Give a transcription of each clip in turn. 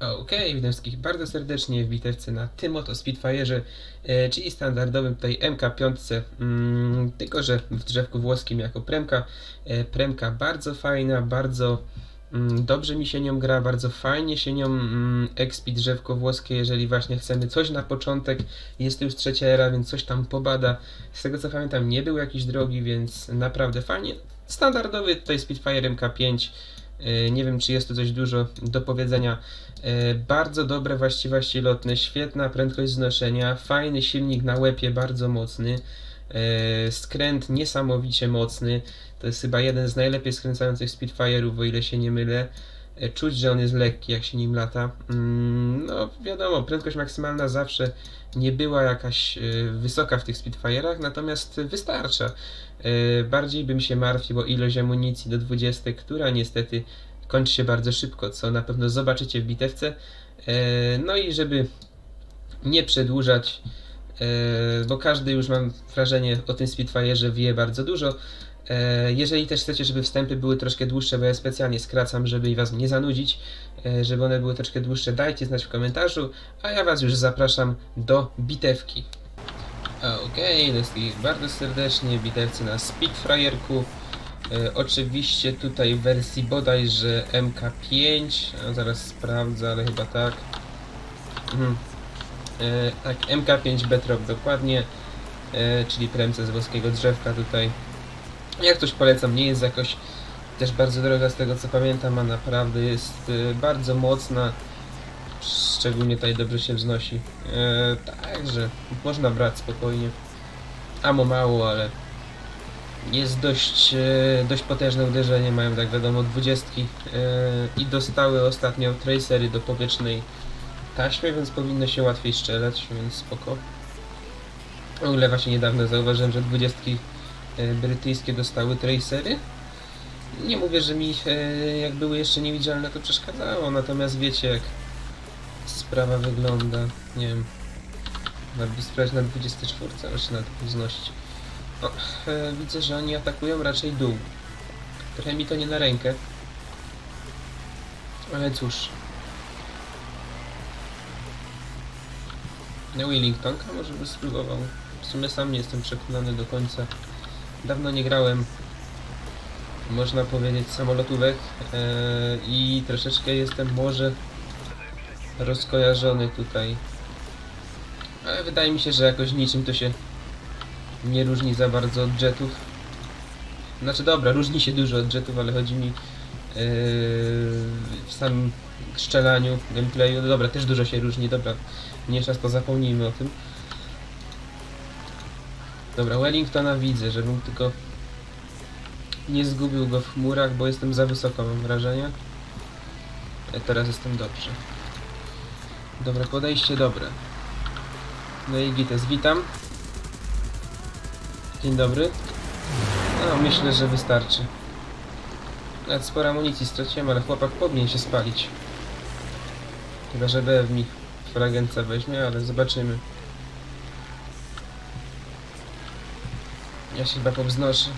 Okej, witam wszystkich bardzo serdecznie w bitewce na tym oto Spitfire'ze, e, czyli standardowym tutaj MK5, mm, tylko że w drzewku włoskim jako premka. E, premka bardzo fajna, bardzo mm, dobrze mi się nią gra, bardzo fajnie się nią mm, expi drzewko włoskie, jeżeli właśnie chcemy coś na początek. Jest już trzecia era, więc coś tam pobada. Z tego co pamiętam nie był jakiś drogi, więc naprawdę fajnie. Standardowy tutaj Spitfire MK5. E, Nie wiem, czy jest tu coś dużo do powiedzenia. E, Bardzo dobre właściwości lotne, świetna prędkość znoszenia, fajny silnik na łepie, bardzo mocny. e, Skręt niesamowicie mocny. To jest chyba jeden z najlepiej skręcających Spitfire'ów, o ile się nie mylę. E, Czuć, że on jest lekki, jak się nim lata. Mm, No, wiadomo, prędkość maksymalna zawsze nie była jakaś e, wysoka w tych Spitfire'ach, natomiast wystarcza. E, Bardziej bym się martwił o ilość amunicji do 20, która niestety kończy się bardzo szybko, co na pewno zobaczycie w bitewce. No i żeby nie przedłużać, bo każdy już mam wrażenie o tym Spitfire'ze wie bardzo dużo. E, Jeżeli też chcecie, żeby wstępy były troszkę dłuższe, bo ja specjalnie skracam, żeby was nie zanudzić, e, żeby one były troszkę dłuższe, dajcie znać w komentarzu, a ja was już zapraszam do bitewki. Okej, okay, bardzo serdecznie w bitewce na Spitfire'ku. E, oczywiście tutaj w wersji bodajże MK5, a zaraz sprawdzę, ale chyba tak. Mhm. Tak, MK5 Betrop dokładnie, czyli premce z włoskiego drzewka tutaj. Jak coś polecam, nie jest jakoś też bardzo droga z tego co pamiętam, a naprawdę jest e, bardzo mocna. Szczególnie tutaj dobrze się wznosi. E, także można brać spokojnie. Amo mało, ale jest dość, e, dość potężne uderzenie, mają tak wiadomo dwudziestki e, i dostały ostatnio tracery do powietrznej taśmy, więc powinno się łatwiej strzelać, więc spoko. W ogóle właśnie niedawno zauważyłem, że dwudziestki brytyjskie dostały tracery. Nie mówię, że mi e, jak były jeszcze niewidzialne to przeszkadzało, natomiast wiecie jak sprawa wygląda, nie wiem, nawet by sprawdzić na 24, ale się na wznosić. O, e, widzę, że oni atakują raczej dół. Trochę mi to nie na rękę. Ale cóż. Na Wellingtonka może by spróbował. W sumie sam nie jestem przekonany do końca. Dawno nie grałem, można powiedzieć, samolotówek e, i troszeczkę jestem może rozkojarzony tutaj. Ale wydaje mi się, że jakoś niczym to się nie różni za bardzo od jetów. Znaczy dobra, różni się dużo od jetów, ale chodzi mi yy, w samym strzelaniu, gameplayu. No dobra, też dużo się różni, dobra. Nie czas to zapomnijmy o tym. Dobra, Wellingtona widzę, żebym tylko nie zgubił go w chmurach, bo jestem za wysoko, mam wrażenie. E, teraz jestem dobrze. Dobra, podejście dobre. No i Gites, witam. Dzień dobry. No, myślę, że wystarczy. Nawet sporo amunicji straciłem, ale chłopak powinien się spalić. Chyba, że BF mi fragenta weźmie, ale zobaczymy. Ja się chyba powznoszę.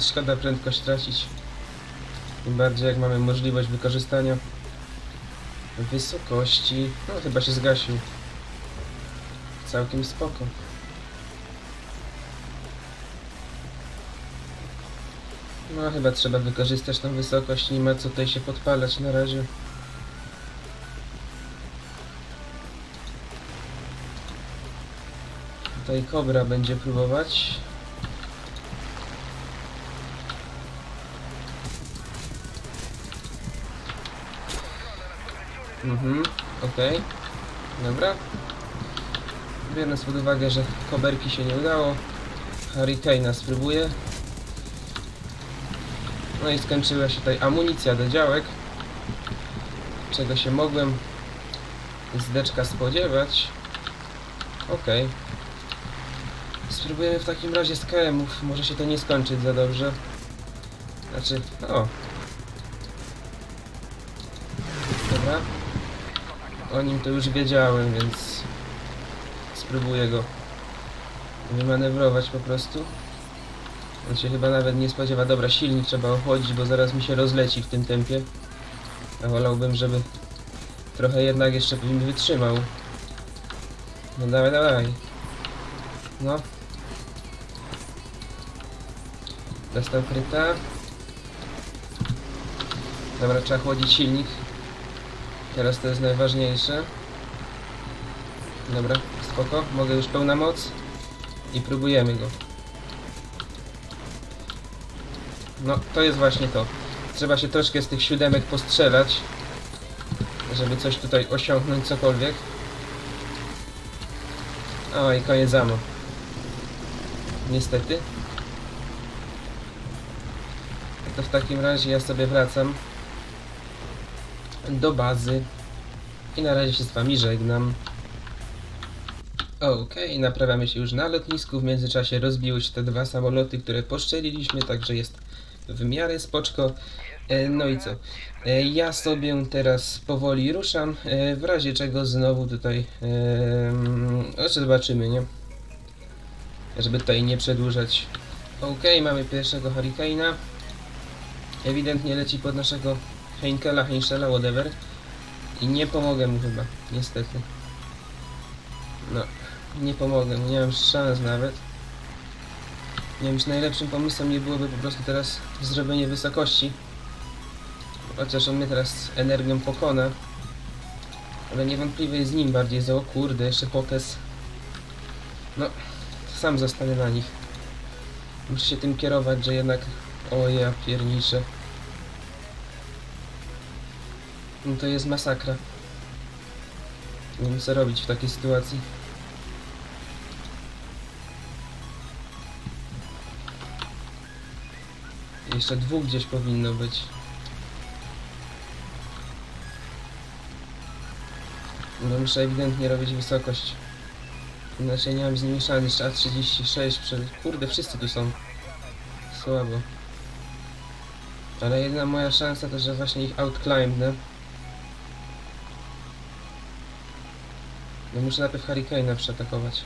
Szkoda prędkość tracić. Tym bardziej jak mamy możliwość wykorzystania wysokości. No chyba się zgasił. Całkiem spoko. No chyba trzeba wykorzystać tą wysokość, nie ma co tutaj się podpalać na razie. Tutaj kobra będzie próbować. Mhm, okej. Dobra. Biorąc pod uwagę, że koberki się nie udało, Hurricane'a spróbuję. No i skończyła się tutaj amunicja do działek, czego się mogłem z deczka spodziewać. Okej. Spróbujemy w takim razie z KM-ów, może się to nie skończyć za dobrze. Znaczy, o. Dobra. O nim to już wiedziałem, więc spróbuję go wymanewrować po prostu. On się chyba nawet nie spodziewa. Dobra, silnik trzeba ochłodzić, bo zaraz mi się rozleci w tym tempie. A wolałbym, żeby Trochę jednak jeszcze bym wytrzymał. No dawaj, dawaj. No. Dostał kryta. Dobra, trzeba chłodzić silnik. Teraz to jest najważniejsze. Dobra, spoko. Mogę już pełna moc. I próbujemy go. No, to jest właśnie to. Trzeba się troszkę z tych siódemek postrzelać, żeby coś tutaj osiągnąć, cokolwiek. O, i koniec zamo. Niestety. To w takim razie ja sobie wracam do bazy i na razie się z wami żegnam. Okej, naprawiamy się już na lotnisku. W międzyczasie rozbiły się te dwa samoloty, które poszczeliliśmy, także jest w miarę spoczko. E, No i co? E, Ja sobie teraz powoli ruszam, e, w razie czego znowu tutaj... Znaczy zobaczymy, nie? Żeby tutaj nie przedłużać. Okej, mamy pierwszego Hurricane'a. Ewidentnie leci pod naszego Heinkela, Heinschela, whatever. I nie pomogę mu chyba, niestety. No, nie pomogę nie mam szans nawet. Nie wiem, czy najlepszym pomysłem nie byłoby po prostu teraz zrobienie wysokości. Chociaż on mnie teraz energią pokona. Ale niewątpliwie z nim bardziej za o kurde, jeszcze pokes. No, sam zostanę na nich. Muszę się tym kierować, że jednak... O ja pierniczę. No to jest masakra. Nie wiem co robić w takiej sytuacji. Jeszcze dwóch gdzieś powinno być. No muszę ewidentnie robić wysokość. Inaczej nie mam z nimi szans. Jeszcze A36 przed... Kurde, wszyscy tu są. Słabo. Ale jedna moja szansa to, że właśnie ich outclimbnę. No muszę najpierw Hurricane'a przeatakować.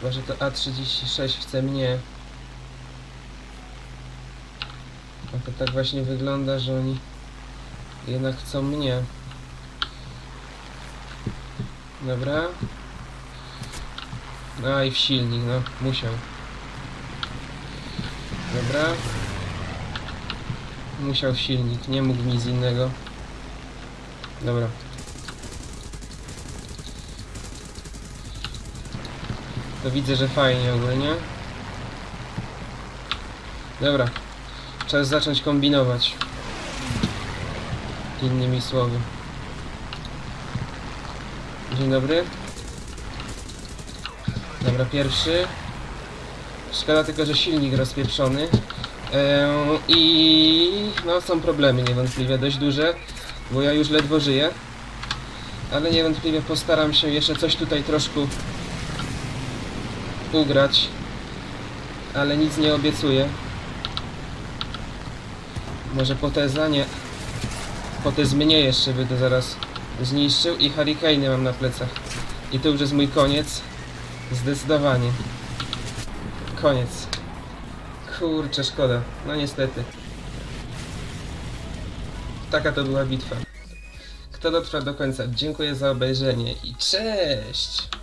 Chyba, że to A36 chce mnie. A to tak właśnie wygląda, że oni jednak chcą mnie. Dobra. No i w silnik, no, musiał. Dobra. Musiał w silnik, nie mógł nic innego. Dobra. To widzę, że fajnie ogólnie. Dobra. Czas zacząć kombinować. Innymi słowy. Dzień dobry. Dobra, pierwszy. Szkoda tylko, że silnik rozpieprzony. Eee, I no są problemy niewątpliwie dość duże, bo ja już ledwo żyję. Ale niewątpliwie postaram się jeszcze coś tutaj troszkę ugrać. Ale nic nie obiecuję. Może poteza? Nie. Potez mnie jeszcze to zaraz zniszczył i Hurricane mam na plecach. I to już jest mój koniec. Zdecydowanie. Koniec. Kurczę, szkoda. No niestety. Taka to była bitwa. Kto dotrwa do końca, dziękuję za obejrzenie i cześć!